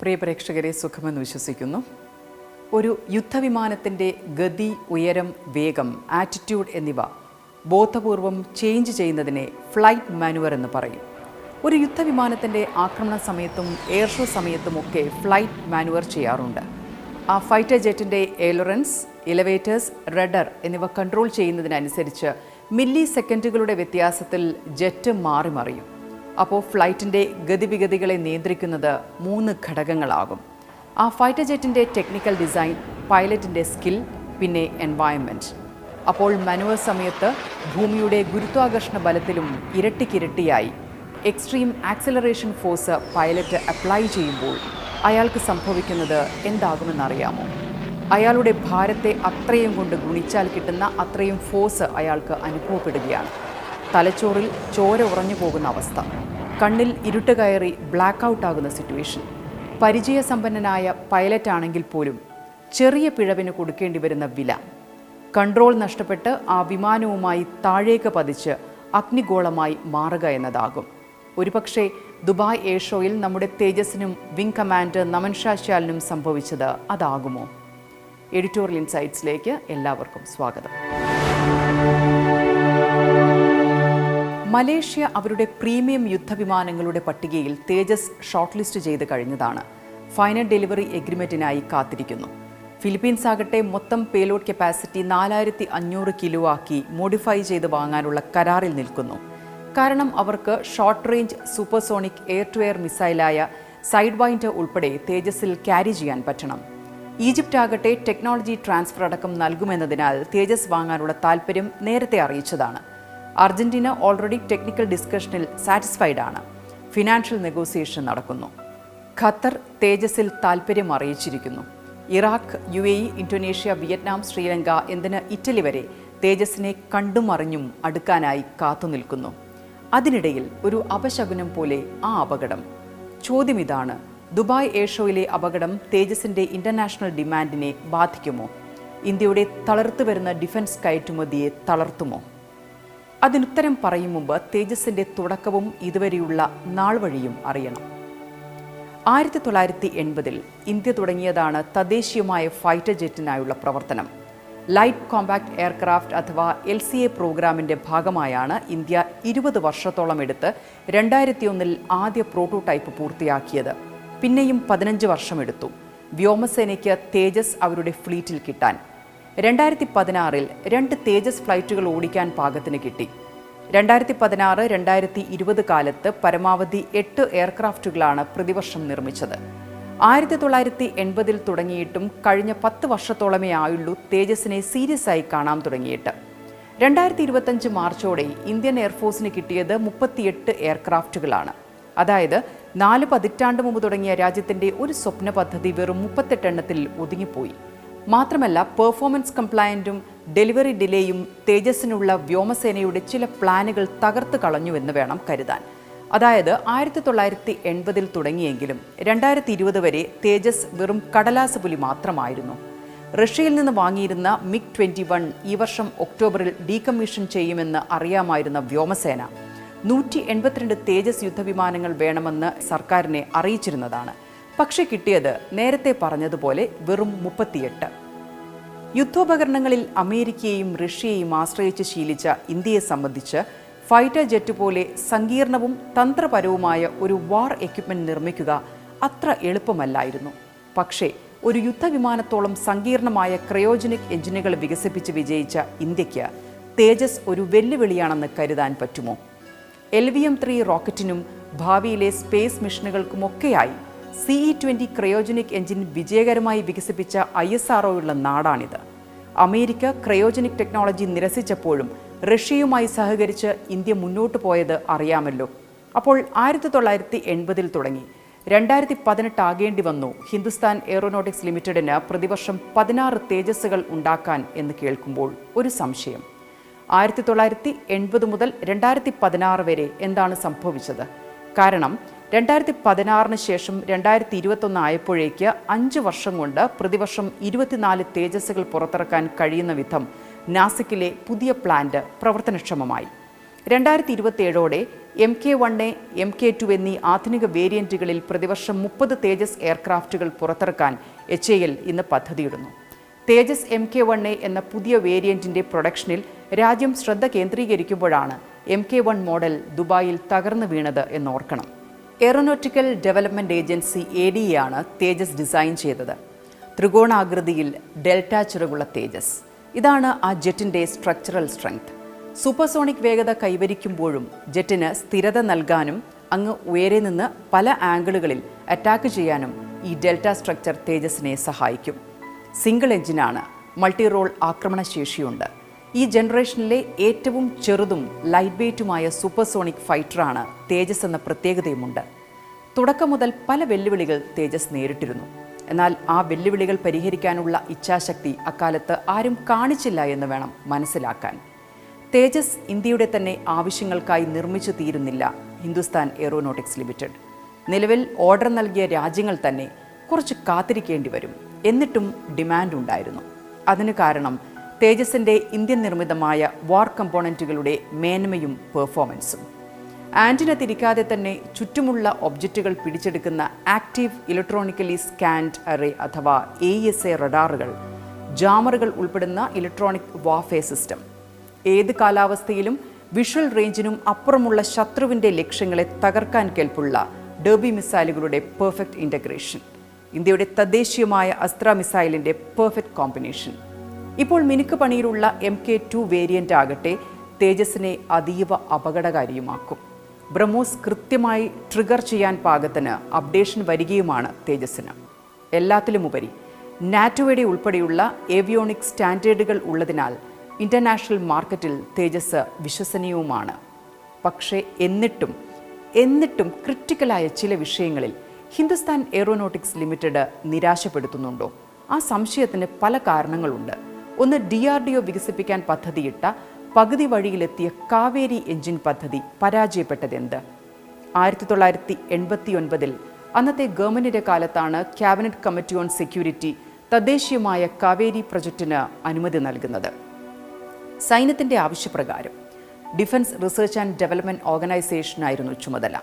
പ്രിയ പ്രേക്ഷകരെ സുഖമെന്ന് വിശ്വസിക്കുന്നു. ഒരു യുദ്ധവിമാനത്തിന്റെ ഗതി ഉയരം വേഗം ആറ്റിറ്റ്യൂഡ് എന്നിവ ബോധപൂർവം ചേഞ്ച് ചെയ്യുന്നതിനെ ഫ്ലൈറ്റ് മാനുവർ എന്ന് പറയും. ഒരു യുദ്ധവിമാനത്തിന്റെ ആക്രമണ സമയത്തും എയർ ഷോ സമയത്തുമൊക്കെ ഫ്ലൈറ്റ് മാനുവർ ചെയ്യാറുണ്ട്. ആ ഫൈറ്റർ ജെറ്റിന്റെ എലറൻസ് ഇലവേറ്റേഴ്സ് റഡർ എന്നിവ കൺട്രോൾ ചെയ്യുന്നതിനനുസരിച്ച് മില്ലി സെക്കൻഡുകളുടെ വ്യത്യാസത്തിൽ ജെറ്റ് മാറി മറിയും അപ്പോൾ ഫ്ലൈറ്റിന്റെ ഗതിവിഗതികളെ നിയന്ത്രിക്കുന്നത് മൂന്ന് ഘടകങ്ങളാകും. ആ ഫൈറ്റർ ജെറ്റിന്റെ ടെക്നിക്കൽ ഡിസൈൻ പൈലറ്റിന്റെ സ്കിൽ പിന്നെ എൻവയൺമെന്റ് അപ്പോൾ മനുവർ സമയത്ത് ഭൂമിയുടെ ഗുരുത്വാകർഷണ ബലത്തിലും ഇരട്ടിക്കിരട്ടിയായി. Extreme acceleration force pilot apply ചെയ്യുമ്പോൾ അയാൾക്ക് സംഭവിക്കുന്നത് എന്താകുമെന്നറിയാമോ? അയാളുടെ ഭാരത്തെ അത്രയും കൊണ്ട് ഗുണിച്ചാൽ കിട്ടുന്ന അത്രയും ഫോഴ്സ് അയാൾക്ക് അനുഭവപ്പെടുകയാണ്. തലച്ചോറിൽ ചോര ഉറഞ്ഞു പോകുന്ന അവസ്ഥ. കണ്ണിൽ ഇരുട്ട് കയറി ബ്ലാക്ക് ഔട്ട് ആകുന്ന സിറ്റുവേഷൻ പരിചയസമ്പന്നനായ പൈലറ്റ് ആണെങ്കിൽ പോലും ചെറിയ പിഴവിന് കൊടുക്കേണ്ടി വരുന്ന വില. കൺട്രോൾ നഷ്ടപ്പെട്ട് ആ വിമാനവുമായി താഴേക്ക് പതിച്ച് അഗ്നിഗോളമായി മാറുക എന്നതാകും. ഒരുപക്ഷെ ദുബായ് എയർ ഷോയിൽ നമ്മുടെ തേജസിനും വിംഗ് കമാൻഡർ നമൻ ഷാശ്യാലിനും സംഭവിച്ചത് അതാകുമോ? എഡിറ്റോറിയൽ ഇൻസൈറ്റ്സിലേക്ക് എല്ലാവർക്കും സ്വാഗതം. മലേഷ്യ അവരുടെ പ്രീമിയം യുദ്ധവിമാനങ്ങളുടെ പട്ടികയിൽ തേജസ് ഷോർട്ട് ലിസ്റ്റ് ചെയ്ത് കഴിഞ്ഞതാണ്. ഫൈനൽ ഡെലിവറി എഗ്രിമെന്റിനായി കാത്തിരിക്കുന്നു. ഫിലിപ്പീൻസ് ആകട്ടെ മൊത്തം പേലോഡ് കപ്പാസിറ്റി നാലായിരത്തി അഞ്ഞൂറ് കിലോ ആക്കി മോഡിഫൈ ചെയ്ത് വാങ്ങാനുള്ള കരാറിൽ നിൽക്കുന്നു. കാരണം അവർക്ക് short range supersonic air to air മിസൈലായ Sidewinder ഉൾപ്പെടെ തേജസിൽ ക്യാരി ചെയ്യാൻ പറ്റണം. ഈജിപ്റ്റ് ആകട്ടെ ടെക്നോളജി ട്രാൻസ്ഫർ അടക്കം നൽകുമെന്നതിനാൽ തേജസ് വാങ്ങാനുള്ള താൽപ്പര്യം നേരത്തെ അറിയിച്ചതാണ്. അർജന്റീന ഓൾറെഡി ടെക്നിക്കൽ ഡിസ്കഷനിൽ സാറ്റിസ്ഫൈഡ് ആണ്. ഫിനാൻഷ്യൽ നെഗോസിയേഷൻ നടക്കുന്നു. ഖത്തർ തേജസിൽ താൽപ്പര്യം അറിയിച്ചിരിക്കുന്നു. Iraq U A E Indonesia Vietnam Sri Lanka എന്തിന് ഇറ്റലി വരെ തേജസിനെ കണ്ടും അറിഞ്ഞും അടുക്കാനായി കാത്തുനിൽക്കുന്നു അതിനിടയിൽ ഒരു അപശകുനം പോലെ ആ അപകടം. ചോദ്യം ഇതാണ് ദുബായ് എയർ ഷോയിലെ അപകടം തേജസിന്റെ ഇന്റർനാഷണൽ ഡിമാൻഡിനെ ബാധിക്കുമോ? ഇന്ത്യയുടെ തളർത്തു വരുന്ന ഡിഫൻസ് കയറ്റുമതിയെ തളർത്തുമോ? അതിനുത്തരം പറയും മുമ്പ് തേജസിന്റെ തുടക്കവും ഇതുവരെയുള്ള നാൾ വഴിയും അറിയണം. ആയിരത്തി തൊള്ളായിരത്തി എൺപതിൽ ഇന്ത്യ തുടങ്ങിയതാണ് തദ്ദേശീയമായ ഫൈറ്റർ ജെറ്റിനായുള്ള പ്രവർത്തനം. ലൈറ്റ് കോമ്പാക്ട് എയർക്രാഫ്റ്റ് അഥവാ എൽ സി എ പ്രോഗ്രാമിന്റെ ഭാഗമായാണ് ഇന്ത്യ ഇരുപത് വർഷത്തോളം എടുത്ത് രണ്ടായിരത്തി ഒന്നിൽ ആദ്യ പ്രോട്ടോടൈപ്പ് പൂർത്തിയാക്കിയത്. പിന്നെയും പതിനഞ്ച് വർഷമെടുത്തു വ്യോമസേനയ്ക്ക് തേജസ് അവരുടെ ഫ്ലീറ്റിൽ കിട്ടാൻ. രണ്ടായിരത്തി പതിനാറിൽ രണ്ട് തേജസ് ഫ്ലൈറ്റുകൾ ഓടിക്കാൻ പാകത്തിന് കിട്ടി. രണ്ടായിരത്തി പതിനാറ് രണ്ടായിരത്തി ഇരുപത് കാലത്ത് പരമാവധി എട്ട് എയർക്രാഫ്റ്റുകളാണ് പ്രതിവർഷം നിർമ്മിച്ചത്. ആയിരത്തി തൊള്ളായിരത്തി എൺപതിൽ തുടങ്ങിയിട്ടും കഴിഞ്ഞ പത്ത് വർഷത്തോളമേ ആയുള്ളൂ തേജസിനെ സീരിയസ് ആയി കാണാൻ തുടങ്ങിയിട്ട്. രണ്ടായിരത്തി ഇരുപത്തഞ്ച് മാർച്ചോടെ ഇന്ത്യൻ എയർഫോഴ്സിന് കിട്ടിയത് മുപ്പത്തിയെട്ട് എയർക്രാഫ്റ്റുകളാണ്. അതായത് നാല് പതിറ്റാണ്ട് മുമ്പ് തുടങ്ങിയ രാജ്യത്തിന്റെ ഒരു സ്വപ്ന പദ്ധതി വെറും മുപ്പത്തെട്ടെണ്ണത്തിൽ ഒതുങ്ങിപ്പോയി. മാത്രമല്ല പെർഫോമൻസ് കംപ്ലയന്റും ഡെലിവറി ഡിലേയും തേജസ്സിനുള്ള വ്യോമസേനയുടെ ചില പ്ലാനുകൾ തകർത്ത് കളഞ്ഞുവെന്ന് വേണം കരുതാൻ. അതായത് ആയിരത്തി തൊള്ളായിരത്തി എൺപതിൽ തുടങ്ങിയെങ്കിലും രണ്ടായിരത്തി ഇരുപത് വരെ തേജസ് വെറും കടലാസ് പുലി മാത്രമായിരുന്നു. റഷ്യയിൽ നിന്ന് വാങ്ങിയിരുന്ന മിഗ് ട്വന്റി വൺ ഈ വർഷം ഒക്ടോബറിൽ ഡീകമ്മീഷൻ ചെയ്യുമെന്ന് അറിയാമായിരുന്ന വ്യോമസേന. നൂറ്റി എൺപത്തിരണ്ട് തേജസ് യുദ്ധവിമാനങ്ങൾ വേണമെന്ന് സർക്കാരിനെ അറിയിച്ചിരുന്നതാണ്. പക്ഷേ കിട്ടിയത് നേരത്തെ പറഞ്ഞതുപോലെ വെറും മുപ്പത്തിയെട്ട്. യുദ്ധോപകരണങ്ങളിൽ അമേരിക്കയെയും റഷ്യയെയും ആശ്രയിച്ച് ശീലിച്ച ഇന്ത്യയെ സംബന്ധിച്ച് ഫൈറ്റർ ജെറ്റ് പോലെ സങ്കീർണവും തന്ത്രപരവുമായ ഒരു വാർ എക്യുപ്മെന്റ് നിർമ്മിക്കുക അത്ര എളുപ്പമല്ലായിരുന്നു. പക്ഷേ ഒരു യുദ്ധവിമാനത്തോളം സങ്കീർണമായ ക്രയോജനിക് എഞ്ചിനുകൾ വികസിപ്പിച്ച് വിജയിച്ച ഇന്ത്യയ്ക്ക് തേജസ് ഒരു വെല്ലുവിളിയാണെന്ന് കരുതാൻ പറ്റുമോ? എൽ വി എം ത്രീ റോക്കറ്റിനും ഭാവിയിലെ സ്പേസ് മിഷനുകൾക്കുമൊക്കെയായി സിഇ ട്വന്റി ക്രയോജനിക് എഞ്ചിൻ വിജയകരമായി വികസിപ്പിച്ച ഐ എസ് ആർ ഒയുള്ള നാടാണിത്. അമേരിക്ക ക്രയോജനിക് ടെക്നോളജി നിരസിച്ചപ്പോഴും റഷ്യയുമായി സഹകരിച്ച് ഇന്ത്യ മുന്നോട്ട് പോയത് അറിയാമല്ലോ. അപ്പോൾ ആയിരത്തി തൊള്ളായിരത്തി എൺപതിൽ തുടങ്ങി. രണ്ടായിരത്തി പതിനെട്ട് ആകേണ്ടി വന്നു ഹിന്ദുസ്ഥാൻ എയറോനോട്ടിക്സ് ലിമിറ്റഡിന് പ്രതിവർഷം പതിനാറ് തേജസ്സുകൾ ഉണ്ടാക്കാൻ എന്ന് കേൾക്കുമ്പോൾ ഒരു സംശയം. ആയിരത്തി തൊള്ളായിരത്തി എൺപത് മുതൽ രണ്ടായിരത്തി പതിനാറ് വരെ എന്താണ് സംഭവിച്ചത്? കാരണം രണ്ടായിരത്തി പതിനാറിന് ശേഷം രണ്ടായിരത്തി ഇരുപത്തൊന്ന് ആയപ്പോഴേക്ക് അഞ്ച് വർഷം കൊണ്ട് പ്രതിവർഷം ഇരുപത്തിനാല് തേജസ്സുകൾ പുറത്തിറക്കാൻ കഴിയുന്ന വിധം നാസിക്കിലെ പുതിയ പ്ലാന്റ് പ്രവർത്തനക്ഷമമായി. രണ്ടായിരത്തി ഇരുപത്തിയേഴോടെ M K one A K two എന്നീ ആധുനിക വേരിയന്റുകളിൽ പ്രതിവർഷം മുപ്പത് തേജസ് എയർക്രാഫ്റ്റുകൾ പുറത്തിറക്കാൻ എച്ച് എ എൽ ഇന്ന് പദ്ധതിയിടുന്നു. തേജസ് എം കെ എ എന്ന പുതിയ വേരിയന്റിന്റെ പ്രൊഡക്ഷനിൽ രാജ്യം ശ്രദ്ധ കേന്ദ്രീകരിക്കുമ്പോഴാണ് എം കെ വൺ മോഡൽ ദുബായിൽ തകർന്നു വീണത് എന്നോർക്കണം. Aeronautical development agency A D ആണ് തേജസ് ഡിസൈൻ ചെയ്തത്. ത്രികോണാകൃതിയിൽ ഡെൽറ്റ ചിറകുള്ള തേജസ്. ഇതാണ് ആ ജെറ്റിന്റെ സ്ട്രക്ചറൽ സ്ട്രെങ്ത് സൂപ്പർസോണിക് വേഗത കൈവരിക്കുമ്പോഴും ജെറ്റിന് സ്ഥിരത നൽകാനും അങ്ങ് ഉയരെ നിന്ന് പല ആംഗിളുകളിൽ അറ്റാക്ക് ചെയ്യാനും ഈ ഡെൽറ്റ സ്ട്രക്ചർ തേജസിനെ സഹായിക്കും. സിംഗിൾ എഞ്ചിനാണ് മൾട്ടി റോൾ ആക്രമണശേഷിയുണ്ട്. ഈ ജനറേഷനിലെ ഏറ്റവും ചെറുതും ലൈറ്റ് വെയ്റ്റുമായ സൂപ്പർസോണിക് ഫൈറ്ററാണ് തേജസ് എന്ന പ്രത്യേകതയുമുണ്ട്. തുടക്കം മുതൽ പല വെല്ലുവിളികൾ തേജസ് നേരിട്ടിരുന്നു. എന്നാൽ ആ വെല്ലുവിളികൾ പരിഹരിക്കാനുള്ള ഇച്ഛാശക്തി അക്കാലത്ത് ആരും കാണിച്ചില്ല എന്ന് വേണം മനസ്സിലാക്കാൻ. തേജസ് ഇന്ത്യയുടെ തന്നെ ആവശ്യങ്ങൾക്കായി നിർമ്മിച്ചു തീരുന്നില്ല ഹിന്ദുസ്ഥാൻ എയറോനോട്ടിക്സ് ലിമിറ്റഡ് നിലവിൽ ഓർഡർ നൽകിയ രാജ്യങ്ങൾ തന്നെ കുറച്ച് കാത്തിരിക്കേണ്ടി വരും. എന്നിട്ടും ഡിമാൻഡ് ഉണ്ടായിരുന്നു. അതിന് കാരണം തേജസിന്റെ ഇന്ത്യൻ നിർമ്മിതമായ വാർ കമ്പോണന്റുകളുടെ മേന്മയും പെർഫോമൻസും. ആന്റിന തിരിക്കാതെ തന്നെ ചുറ്റുമുള്ള ഒബ്ജക്റ്റുകൾ പിടിച്ചെടുക്കുന്ന ആക്റ്റീവ് ഇലക്ട്രോണിക്കലി സ്കാൻഡ് അറേ അഥവാ എ എസ് എ റഡാറുകൾ ജാമറുകൾ ഉൾപ്പെടുന്ന ഇലക്ട്രോണിക് വാഫേ സിസ്റ്റം. ഏത് കാലാവസ്ഥയിലും വിഷ്വൽ റേഞ്ചിനും അപ്പുറമുള്ള ശത്രുവിന്റെ ലക്ഷ്യങ്ങളെ തകർക്കാൻ കേൾപ്പുള്ള ഡേബി മിസൈലുകളുടെ പെർഫെക്റ്റ് ഇന്റഗ്രേഷൻ ഇന്ത്യയുടെ തദ്ദേശീയമായ അസ്ത്ര മിസൈലിന്റെ പെർഫെക്റ്റ് കോമ്പിനേഷൻ. ഇപ്പോൾ മിനുക്ക് പണിയിലുള്ള എം കെ ടു വേരിയന്റ് ആകട്ടെ തേജസിനെ അതീവ അപകടകാരിയുമാക്കും. ബ്രഹ്മോസ് കൃത്യമായി ട്രിഗർ ചെയ്യാൻ പാകത്തിന് അപ്ഡേഷൻ വരികയുമാണ് തേജസ്സിന്. എല്ലാത്തിലുമുപരി നാറ്റോയുടെ ഉൾപ്പെടെയുള്ള ഏവിയോണിക് സ്റ്റാൻഡേർഡുകൾ ഉള്ളതിനാൽ ഇന്റർനാഷണൽ മാർക്കറ്റിൽ തേജസ് വിശ്വസനീയവുമാണ്. പക്ഷേ എന്നിട്ടും എന്നിട്ടും ക്രിട്ടിക്കലായ ചില വിഷയങ്ങളിൽ ഹിന്ദുസ്ഥാൻ എയറോനോട്ടിക്സ് ലിമിറ്റഡ് നിരാശപ്പെടുത്തുന്നുണ്ടോ? ആ സംശയത്തിന് പല കാരണങ്ങളുണ്ട്. ഒന്ന് ഡി ആർ ഡി ഒ വികസിപ്പിക്കാൻ പദ്ധതിയിട്ട പകുതി വഴിയിലെത്തിയ കാവേരി എഞ്ചിൻ പദ്ധതി പരാജയപ്പെട്ടതെന്ത്? ആയിരത്തി തൊള്ളായിരത്തി എൺപത്തി ഒൻപതിൽ അന്നത്തെ ഗവൺമെന്റിന്റെ കാലത്താണ് ക്യാബിനറ്റ് കമ്മിറ്റി ഓൺ സെക്യൂരിറ്റി തദ്ദേശീയമായ കാവേരി പ്രൊജക്ടിന് അനുമതി നൽകുന്നത്. സൈന്യത്തിന്റെ ആവശ്യപ്രകാരം ഡിഫൻസ് റിസർച്ച് ആൻഡ് ഡെവലപ്മെന്റ് ഓർഗനൈസേഷനായിരുന്നു ചുമതല.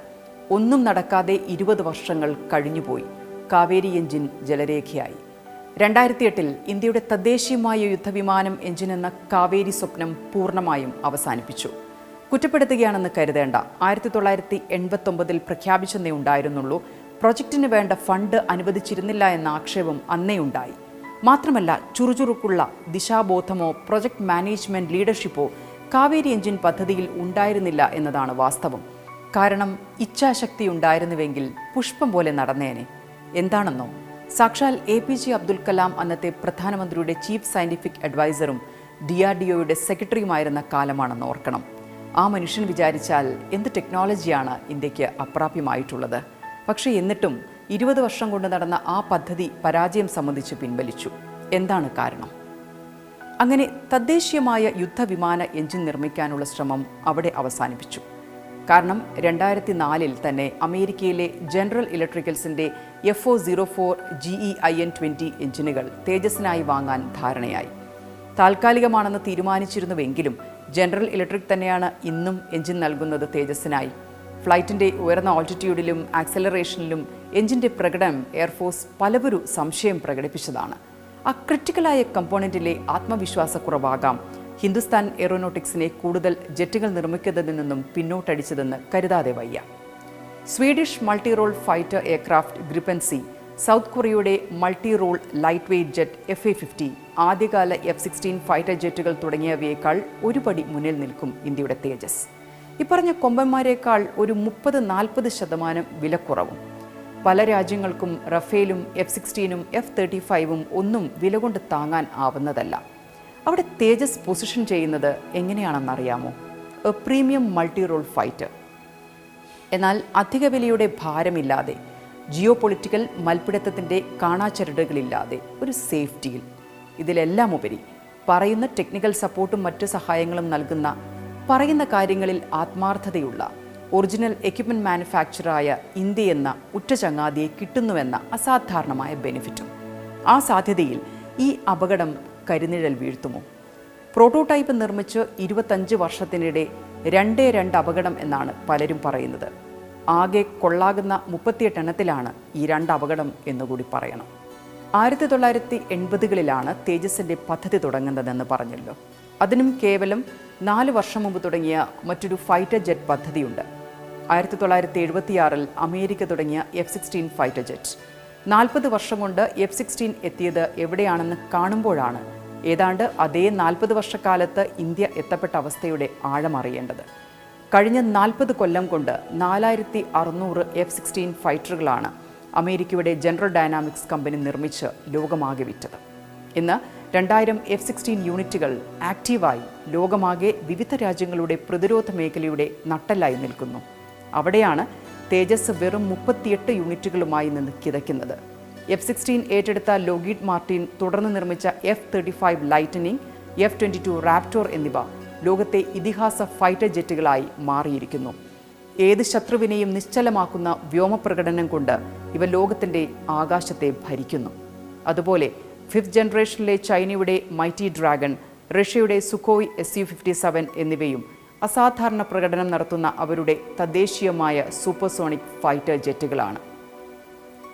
ഒന്നും നടക്കാതെ ഇരുപത് വർഷങ്ങൾ കഴിഞ്ഞുപോയി. കാവേരി എഞ്ചിൻ ജലരേഖയായി. രണ്ടായിരത്തി എട്ടിൽ ഇന്ത്യയുടെ തദ്ദേശീയമായ യുദ്ധവിമാനം എഞ്ചിൻ എന്ന കാവേരി സ്വപ്നം പൂർണമായും അവസാനിപ്പിച്ചു. കുറ്റപ്പെടുത്തുകയാണെന്ന് കരുതേണ്ട. ആയിരത്തി തൊള്ളായിരത്തി എൺപത്തൊമ്പതിൽ പ്രഖ്യാപിച്ചെന്നേ ഉണ്ടായിരുന്നുള്ളൂ. പ്രൊജക്ടിന് വേണ്ട ഫണ്ട് അനുവദിച്ചിരുന്നില്ല എന്ന ആക്ഷേപം അന്നേ ഉണ്ടായി. മാത്രമല്ല ചുറുചുറുക്കുള്ള ദിശാബോധമോ പ്രൊജക്ട് മാനേജ്മെന്റ് ലീഡർഷിപ്പോ കാവേരി എഞ്ചിൻ പദ്ധതിയിൽ ഉണ്ടായിരുന്നില്ല എന്നതാണ് വാസ്തവം. കാരണം ഇച്ഛാശക്തി ഉണ്ടായിരുന്നുവെങ്കിൽ പുഷ്പം പോലെ നടന്നേനെ. എന്താണെന്നോ? സാക്ഷാൽ A P J Abdul Kalam അന്നത്തെ പ്രധാനമന്ത്രിയുടെ ചീഫ് സയന്റിഫിക് അഡ്വൈസറും ഡി ആർ ഡി ഒയുടെ സെക്രട്ടറിയുമായിരുന്ന കാലമാണെന്ന് ഓർക്കണം. ആ മനുഷ്യൻ വിചാരിച്ചാൽ എന്ത് ടെക്നോളജിയാണ് ഇന്ത്യയ്ക്ക് അപ്രാപ്യമായിട്ടുള്ളത്. പക്ഷേ എന്നിട്ടും ഇരുപത് വർഷം കൊണ്ട് നടന്ന ആ പദ്ധതി പരാജയം സംബന്ധിച്ച് പിൻവലിച്ചു. എന്താണ് കാരണം? അങ്ങനെ തദ്ദേശീയമായ യുദ്ധവിമാന എഞ്ചിൻ നിർമ്മിക്കാനുള്ള ശ്രമം അവിടെ അവസാനിപ്പിച്ചു. കാരണം രണ്ടായിരത്തി നാലിൽ തന്നെ അമേരിക്കയിലെ general ഇലക്ട്രിക്കൽസിന്റെ F O zero four G E I N twenty എഞ്ചിനുകൾ തേജസ്സിനായി വാങ്ങാൻ ധാരണയായി. താൽക്കാലികമാണെന്ന് തീരുമാനിച്ചിരുന്നുവെങ്കിലും ജനറൽ ഇലക്ട്രിക് തന്നെയാണ് ഇന്നും എഞ്ചിൻ നൽകുന്നത് തേജസ്സിനായി. ഫ്ലൈറ്റിന്റെ ഉയർന്ന ഓൾട്ടിറ്റ്യൂഡിലും ആക്സലറേഷനിലും എഞ്ചിന്റെ പ്രകടനം എയർഫോഴ്സ് പലവരും സംശയം പ്രകടിപ്പിച്ചതാണ്. ആ ക്രിട്ടിക്കലായ കമ്പോണന്റിലെ ആത്മവിശ്വാസക്കുറവാകാം. ഹിന്ദുസ്ഥാൻ എയറോനോട്ടിക്സിനെ കൂടുതൽ ജെറ്റുകൾ നിർമ്മിക്കുന്നതിൽ നിന്നും പിന്നോട്ടടിച്ചതെന്ന് കരുതാതെ വയ്യ. Swedish multi role fighter aircraft Gripen C south കൊറിയയുടെ multi role light weight jet F A fifty ആദ്യകാല എഫ് സിക്സ്റ്റീൻ ഫൈറ്റർ ജെറ്റുകൾ തുടങ്ങിയവയേക്കാൾ ഒരുപടി മുന്നിൽ നിൽക്കും ഇന്ത്യയുടെ തേജസ്. ഇപ്പറഞ്ഞ കൊമ്പന്മാരെക്കാൾ ഒരു മുപ്പത് നാൽപ്പത് ശതമാനം വിലക്കുറവും. പല രാജ്യങ്ങൾക്കും റഫേലും എഫ് സിക്സ്റ്റീനും എഫ് തേർട്ടി ഫൈവും ഒന്നും വില കൊണ്ട് താങ്ങാൻ ആവുന്നതല്ല. അവിടെ തേജസ് പൊസിഷൻ ചെയ്യുന്നത് എങ്ങനെയാണെന്നറിയാമോ? A premium multi role fighter. എന്നാൽ അധിക വിലയുടെ ഭാരമില്ലാതെ ജിയോ പൊളിറ്റിക്കൽ മൽപ്പിടുത്തത്തിന്റെ കാണാച്ചരടുകളില്ലാതെ ഒരു സേഫ്റ്റിയിൽ. ഇതിലെല്ലാം ഉപരി പറയുന്ന ടെക്നിക്കൽ സപ്പോർട്ടും മറ്റു സഹായങ്ങളും നൽകുന്ന പറയുന്ന കാര്യങ്ങളിൽ ആത്മാർത്ഥതയുള്ള ഒറിജിനൽ എക്യുപ്മെന്റ് മാനുഫാക്ചറായ ഇന്ത്യ എന്ന ഉറ്റ ചങ്ങാതിയെ കിട്ടുന്നുവെന്ന അസാധാരണമായ ബെനിഫിറ്റും. ആ സാധ്യതയിൽ ഈ അപകടം കരിനിഴൽ വീഴ്ത്തുമോ? പ്രോട്ടോടൈപ്പ് നിർമ്മിച്ച് ഇരുപത്തഞ്ച് വർഷത്തിനിടെ രണ്ടേ രണ്ട് അപകടം എന്നാണ് പലരും പറയുന്നത്. ആകെ കൊള്ളാകുന്ന മുപ്പത്തിയെട്ട് എണ്ണത്തിലാണ് ഈ രണ്ട് അപകടം എന്നുകൂടി പറയണം. ആയിരത്തി തൊള്ളായിരത്തി എൺപതുകളിലാണ് തേജസിന്റെ പദ്ധതി തുടങ്ങുന്നതെന്ന് പറഞ്ഞല്ലോ. അതിനും കേവലം നാല് വർഷം മുമ്പ് തുടങ്ങിയ മറ്റൊരു ഫൈറ്റർ ജെറ്റ് പദ്ധതിയുണ്ട്. ആയിരത്തി തൊള്ളായിരത്തി എഴുപത്തിയാറിൽ അമേരിക്ക തുടങ്ങിയ എഫ് സിക്സ്റ്റീൻ ഫൈറ്റർ ജെറ്റ്. നാൽപ്പത് വർഷം കൊണ്ട് എഫ് സിക്സ്റ്റീൻ എത്തിയത് എവിടെയാണെന്ന് കാണുമ്പോഴാണ് ഏതാണ്ട് അതേ നാൽപ്പത് വർഷക്കാലത്ത് ഇന്ത്യ എത്തപ്പെട്ട അവസ്ഥയുടെ ആഴമറിയേണ്ടത് കഴിഞ്ഞ നാൽപ്പത് കൊല്ലം കൊണ്ട് നാലായിരത്തി അറുന്നൂറ് എഫ് സിക്സ്റ്റീൻ ഫൈറ്ററുകളാണ് അമേരിക്കയുടെ ജനറൽ ഡയനാമിക്സ് കമ്പനി നിർമ്മിച്ച് ലോകമാകെ വിറ്റത്. ഇന്ന് രണ്ടായിരം എഫ് സിക്സ്റ്റീൻ യൂണിറ്റുകൾ ആക്റ്റീവായി ലോകമാകെ വിവിധ രാജ്യങ്ങളുടെ പ്രതിരോധ മേഖലയുടെ നട്ടലായി നിൽക്കുന്നു. അവിടെയാണ് തേജസ് വെറും മുപ്പത്തിയെട്ട് യൂണിറ്റുകളുമായി നിന്ന് കിതയ്ക്കുന്നത്. എഫ് സിക്സ്റ്റീൻ ഏറ്റെടുത്ത ലോഗീഡ് മാർട്ടിൻ തുടർന്ന് നിർമ്മിച്ച F thirty five Lightning F twenty two Raptor എന്നിവ ലോകത്തെ ഇതിഹാസ ഫൈറ്റർ ജെറ്റുകളായി മാറിയിരിക്കുന്നു. ഏത് ശത്രുവിനെയും നിശ്ചലമാക്കുന്ന വ്യോമപ്രകടനം കൊണ്ട് ഇവ ലോകത്തിന്റെ ആകാശത്തെ ഭരിക്കുന്നു. അതുപോലെ ഫിഫ്ത് ജനറേഷനിലെ ചൈനയുടെ മൈറ്റി ഡ്രാഗൺ റഷ്യയുടെ Sukhoi S U fifty seven എന്നിവയും അസാധാരണ പ്രകടനം നടത്തുന്ന അവരുടെ തദ്ദേശീയമായ സൂപ്പർസോണിക് ഫൈറ്റർ ജെറ്റുകളാണ്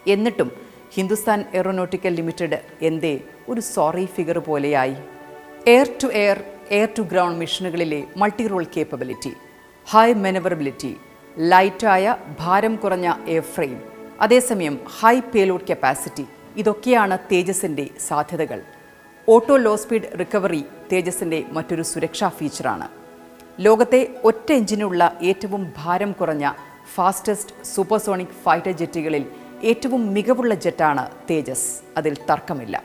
എന്നിട്ടും ഹിന്ദുസ്ഥാൻ എയറോനോട്ടിക്കൽ ലിമിറ്റഡ് എന്തേ ഒരു സോറി ഫിഗർ പോലെയായി. Air to air air to ground മിഷനുകളിലെ multi role capability high manoeuvrability ലൈറ്റായ ഭാരം കുറഞ്ഞ എയർ ഫ്രെയിം അതേസമയം ഹൈ പേലോഡ് കപ്പാസിറ്റി ഇതൊക്കെയാണ് തേജസിന്റെ സാധ്യതകൾ. ഓട്ടോ ലോ സ്പീഡ് റിക്കവറി തേജസിന്റെ മറ്റൊരു സുരക്ഷാ ഫീച്ചറാണ് ലോകത്തെ ഒറ്റ എഞ്ചിനുള്ള ഏറ്റവും ഭാരം കുറഞ്ഞ ഫാസ്റ്റസ്റ്റ് സൂപ്പർസോണിക് ഫൈറ്റർ ജെറ്റുകളിൽ ഏറ്റവും മികവുള്ള ജെറ്റാണ് തേജസ്. അതിൽ തർക്കമില്ല.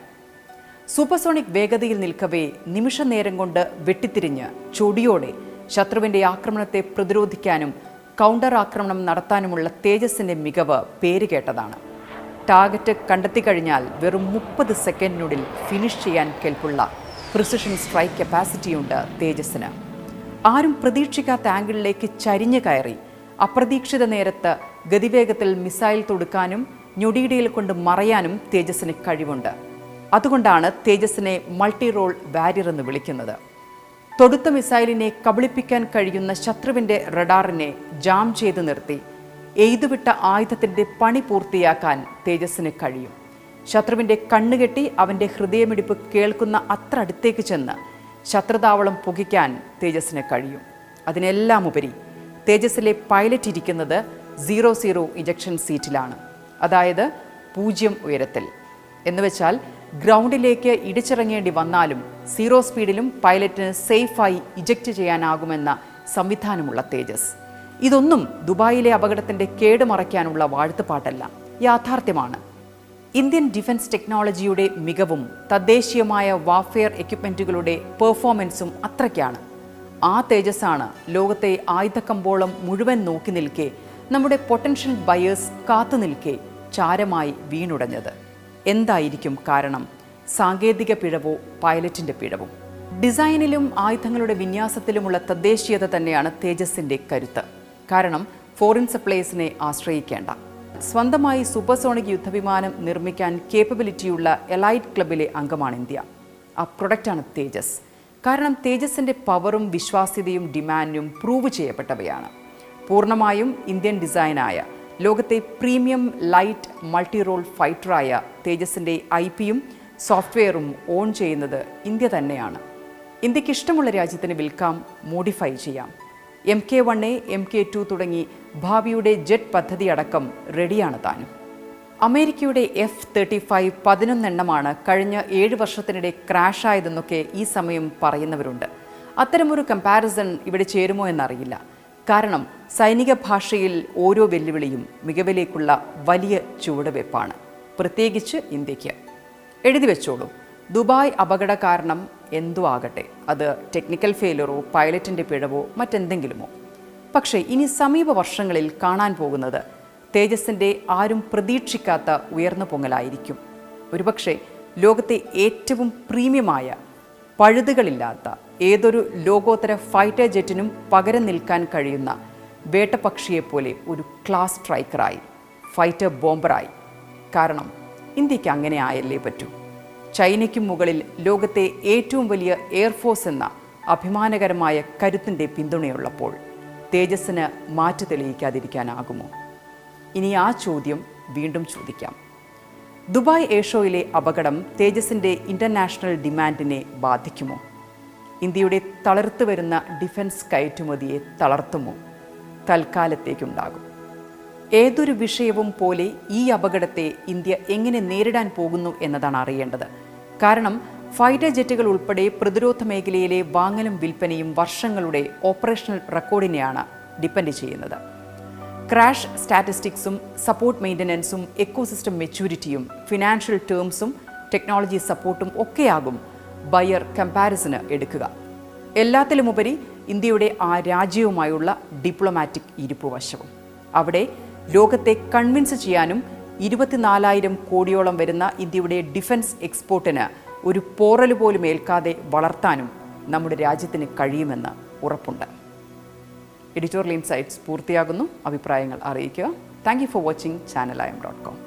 സൂപ്പർസോണിക് വേഗതയിൽ നിൽക്കവേ നിമിഷനേരം കൊണ്ട് വെട്ടിത്തിരിഞ്ഞ് ചൊടിയോടെ ശത്രുവിന്റെ ആക്രമണത്തെ പ്രതിരോധിക്കാനും കൗണ്ടർ ആക്രമണം നടത്താനുമുള്ള തേജസിന്റെ മികവ് പേരുകേട്ടതാണ് ടാർഗറ്റ് കണ്ടെത്തി കഴിഞ്ഞാൽ വെറും മുപ്പത് സെക്കൻഡിനുള്ളിൽ ഫിനിഷ് ചെയ്യാൻ കെൽപ്പുള്ള പ്രിസിഷൻ സ്ട്രൈക്ക് കപ്പാസിറ്റിയുണ്ട് തേജസ്സിന്. ആരും പ്രതീക്ഷിക്കാത്ത ആംഗിളിലേക്ക് ചരിഞ്ഞു കയറി. അപ്രതീക്ഷിത നേരത്ത് ഗതിവേഗത്തിൽ മിസൈൽ തൊടുക്കാനും ഞൊടിയിടയിൽ കൊണ്ട് മറയാനും തേജസ്സിന് കഴിവുണ്ട്. അതുകൊണ്ടാണ് തേജസ്സിനെ മൾട്ടി റോൾ വാരിയർ എന്ന് വിളിക്കുന്നത്. തൊടുത്ത മിസൈലിനെ കബളിപ്പിക്കാൻ കഴിയുന്ന ശത്രുവിന്റെ റഡാറിനെ ജാം ചെയ്ത് നിർത്തി. എയ്തുവിട്ട ആയുധത്തിന്റെ പണി പൂർത്തിയാക്കാൻ തേജസ്സിന് കഴിയും. ശത്രുവിന്റെ കണ്ണുകെട്ടി അവന്റെ ഹൃദയമിടിപ്പ് കേൾക്കുന്ന അത്ര അടുത്തേക്ക് ചെന്ന് ശത്രുതാവളം പുകിക്കാൻ തേജസ്സിന് കഴിയും. അതിനെല്ലാം ഉപരി തേജസ്സിലെ പൈലറ്റ് ഇരിക്കുന്നത് സീറോ സീറോ ഇജക്ഷൻ സീറ്റിലാണ് അതായത് പൂജ്യം ഉയരത്തിൽ. എന്നുവെച്ചാൽ ഗ്രൗണ്ടിലേക്ക് ഇടിച്ചിറങ്ങേണ്ടി വന്നാലും സീറോ സ്പീഡിലും പൈലറ്റിന് സേഫായി ഇജക്റ്റ് ചെയ്യാനാകുമെന്ന സംവിധാനമുള്ള തേജസ്. ഇതൊന്നും ദുബായിലെ അപകടത്തിന്റെ കേട് മറയ്ക്കാനുള്ള വാഴ്ത്തുപാട്ടല്ല യാഥാർത്ഥ്യമാണ്. ഇന്ത്യൻ ഡിഫൻസ് ടെക്നോളജിയുടെ മികവും തദ്ദേശീയമായ വാർഫെയർ എക്യുപ്മെന്റുകളുടെ പെർഫോമൻസും അത്രയ്ക്കാണ്. ആ തേജസ്സാണ് ലോകത്തെ ആയുധക്കമ്പോളം മുഴുവൻ നോക്കി നിൽക്കെ നമ്മുടെ പൊട്ടൻഷ്യൽ ബയേഴ്സ് കാത്തു നിൽക്കെ ചാരമായി വീണുടഞ്ഞത്. എന്തായിരിക്കും കാരണം? സാങ്കേതിക പിഴവോ പൈലറ്റിന്റെ പിഴവോ? ഡിസൈനിലും ആയുധങ്ങളുടെ വിന്യാസത്തിലുമുള്ള തദ്ദേശീയത തന്നെയാണ് തേജസിന്റെ കരുത്ത്. കാരണം ഫോറിൻ സപ്ലൈസിനെ ആശ്രയിക്കേണ്ട. സ്വന്തമായി സൂപ്പർസോണിക് യുദ്ധവിമാനം നിർമ്മിക്കാൻ കേപ്പബിലിറ്റിയുള്ള എലൈറ്റ് ക്ലബിലെ അംഗമാണ് ഇന്ത്യ. ആ പ്രൊഡക്റ്റാണ് തേജസ്. കാരണം തേജസിന്റെ പവറും വിശ്വാസ്യതയും ഡിമാൻഡും പ്രൂവ് ചെയ്യപ്പെട്ടവയാണ്. പൂർണമായും ഇന്ത്യൻ ഡിസൈനായ ലോകത്തെ പ്രീമിയം ലൈറ്റ് മൾട്ടി റോൾ ഫൈറ്ററായ തേജസിന്റെ ഐ പിയും സോഫ്റ്റ്വെയറും ഓൺ ചെയ്യുന്നത് ഇന്ത്യ തന്നെയാണ്. ഇന്ത്യയ്ക്ക് ഇഷ്ടമുള്ള രാജ്യത്തിന് വിൽക്കാം മോഡിഫൈ ചെയ്യാം. M K one A M K two തുടങ്ങി ഭാവിയുടെ ജെറ്റ് പദ്ധതി അടക്കം റെഡിയാണ് താനും. അമേരിക്കയുടെ എഫ് തേർട്ടി ഫൈവ് പതിനൊന്നെണ്ണമാണ് കഴിഞ്ഞ ഏഴ് വർഷത്തിനിടെ ക്രാഷായതെന്നൊക്കെ ഈ സമയം പറയുന്നവരുണ്ട്. അത്തരമൊരു കമ്പാരിസൺ ഇവിടെ ചേരുമോ എന്നറിയില്ല. കാരണം സൈനിക ഭാഷയിൽ ഓരോ വെല്ലുവിളിയും മികവിലേക്കുള്ള വലിയ ചുവടുവെപ്പാണ് പ്രത്യേകിച്ച് ഇന്ത്യയ്ക്ക് എഴുതി വെച്ചോളൂ. ദുബായ് അപകട കാരണം എന്തു ആകട്ടെ. അത് ടെക്നിക്കൽ ഫെയിലറോ പൈലറ്റിന്റെ പിഴവോ മറ്റെന്തെങ്കിലുമോ. പക്ഷേ ഇനി സമീപ വർഷങ്ങളിൽ കാണാൻ പോകുന്നത് തേജസിന്റെ ആരും പ്രതീക്ഷിക്കാത്ത ഉയർന്നു പൊങ്ങലായിരിക്കും. ഒരുപക്ഷെ ലോകത്തെ ഏറ്റവും പ്രീമിയമായ പഴുതുകളില്ലാത്ത ഏതൊരു ലോകോത്തര ഫൈറ്റർ ജെറ്റിനും പകരം നിൽക്കാൻ കഴിയുന്ന വേട്ടപക്ഷിയെപ്പോലെ ഒരു ക്ലാസ് സ്ട്രൈക്കറായി ഫൈറ്റർ ബോംബറായി. കാരണം ഇന്ത്യയ്ക്ക് അങ്ങനെ ആയല്ലേ പറ്റൂ. ചൈനയ്ക്കും മുകളിൽ ലോകത്തെ ഏറ്റവും വലിയ എയർഫോഴ്സ് എന്ന അഭിമാനകരമായ കരുത്തിന്റെ പിന്തുണയുള്ളപ്പോൾ തേജസ്സിന് മാറ്റു തെളിയിക്കാതിരിക്കാനാകുമോ? ഇനി ആ ചോദ്യം വീണ്ടും ചോദിക്കാം. ദുബായ് ഏഷോയിലെ അപകടം തേജസിന്റെ ഇന്റർനാഷണൽ ഡിമാൻഡിനെ ബാധിക്കുമോ? ഇന്ത്യയുടെ തളർത്തു വരുന്ന ഡിഫൻസ് കയറ്റുമതിയെ തളർത്തുമോ? തൽക്കാലത്തേക്കുണ്ടാകും. ഏതൊരു വിഷയവും പോലെ ഈ അപകടത്തെ ഇന്ത്യ എങ്ങനെ നേരിടാൻ പോകുന്നു എന്നതാണ് അറിയേണ്ടത്. കാരണം ഫൈറ്റർ ജെറ്റുകൾ ഉൾപ്പെടെ പ്രതിരോധ മേഖലയിലെ വാങ്ങലും വിൽപ്പനയും വർഷങ്ങളുടെ ഓപ്പറേഷണൽ റെക്കോർഡിനെയാണ് ഡിപ്പെൻഡ് ചെയ്യുന്നത്. ക്രാഷ് സ്റ്റാറ്റിസ്റ്റിക്സും സപ്പോർട്ട് മെയിന്റനൻസും എക്കോസിസ്റ്റം മെച്യൂരിറ്റിയും ഫിനാൻഷ്യൽ ടേംസും ടെക്നോളജി സപ്പോർട്ടും ഒക്കെയാകും ബയർ കമ്പാരിസന് എടുക്കുക. എല്ലാത്തിലുമുപരി ഇന്ത്യയുടെ ആ രാജ്യവുമായുള്ള ഡിപ്ലോമാറ്റിക് ഇരിപ്പുവശവും. അവിടെ ലോകത്തെ കൺവിൻസ് ചെയ്യാനും ഇരുപത്തിനാലായിരം കോടിയോളം വരുന്ന ഇന്ത്യയുടെ ഡിഫൻസ് എക്സ്പോർട്ടിന് ഒരു പോറൽ പോലും ഏൽക്കാതെ വളർത്താനും നമ്മുടെ രാജ്യത്തിന് കഴിയുമെന്ന് ഉറപ്പുണ്ട്. എഡിറ്റോറിയൽ ഇൻസൈറ്റ്സ് പൂർത്തിയാകുന്നു. അഭിപ്രായങ്ങൾ അറിയിക്കുക. Thank you for watching channel I M dot com